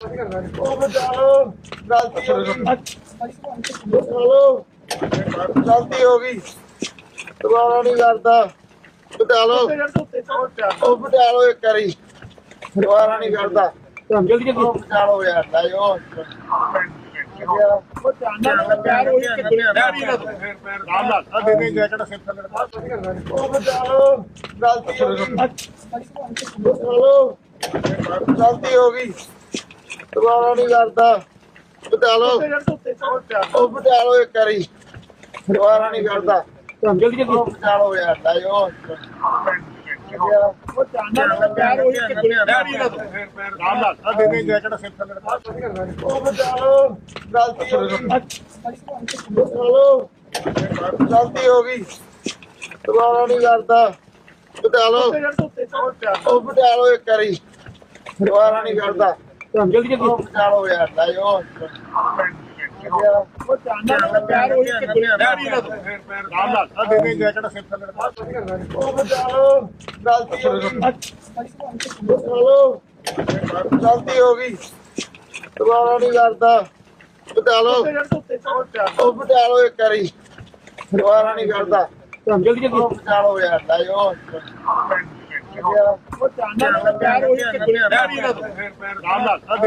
ਉਹ ਬਚਾ ਲਓ ਗਲਤੀ ਹੋ ਗਈ। ਬਚਾ ਲਓ ਗਲਤੀ ਹੋ ਗਈ ਦੁਬਾਰਾ ਨਹੀਂ ਕਰਦਾ। ਬਚਾ ਲਓ। ਉਹ ਬਚਾ ਲਓ ਇੱਕ ਵਾਰੀ। ਦੁਬਾਰਾ ਨਹੀਂ ਕਰਦਾ। ਜਲਦੀ ਜਲਦੀ ਬਚਾ ਲਓ ਯਾਰ ਲਾਇਓ ਉਹ ਬਚਾ ਲਓ। ਗਲਤੀ ਹੋ ਗਈ। ਬਚਾ ਲਓ ਗਲਤੀ ਹੋ ਗਈ। ਦੁਬਾਰਾ ਨਹੀਂ ਕਰਦਾ। ਬਚਾ ਲਓ। ਉਹ ਬਚਾ ਲਓ ਇੱਕ ਵਾਰੀ। ਦੁਬਾਰਾ ਨਹੀਂ ਕਰਦਾ। ਜਲਦੀ ਜਲਦੀ। ਉਹ ਲਓ ਯਾਰ ਲਾਇਓ ਉਹ ਬਚਾ ਲਓ। ਗਲਤੀ ਹੋ ਗਈ। ਬਚਾ ਲਓ। ਗਲਤੀ ਹੋ ਗਈ। ਦੁਬਾਰਾ ਨਹੀਂ ਕਰਦਾ। ਉਹ ਲਓ ਇੱਕ ਵਾਰੀ। ਦੁਬਾਰਾ ਨਹੀਂ ਕਰਦਾ। ਜਲਦੀ ਜਲਦੀ। ਉਹ ਬਚਾ ਲਓ ਯਾਰ ਲਾਇਓ ਉਹ ਬਚਾ ਲਓ ਗਲਤੀ ਹੋ ਗਈ। ਬਚਾ ਲਓ ਗਲਤੀ ਹੋ ਗਈ। ਦੁਬਾਰਾ ਨਹੀਂ ਕਰਦਾ। ਬਚਾ ਲਓ। ਉਹ ਬਚਾ ਲਓ। ਇੱਕ ਵਾਰੀ। ਦੁਬਾਰਾ ਨਹੀਂ ਕਰਦਾ। ਜਲਦੀ ਜਲਦੀ। ਉਹ ਬਚਾ ਲਓ ਯਾਰ ਲਾਇਓ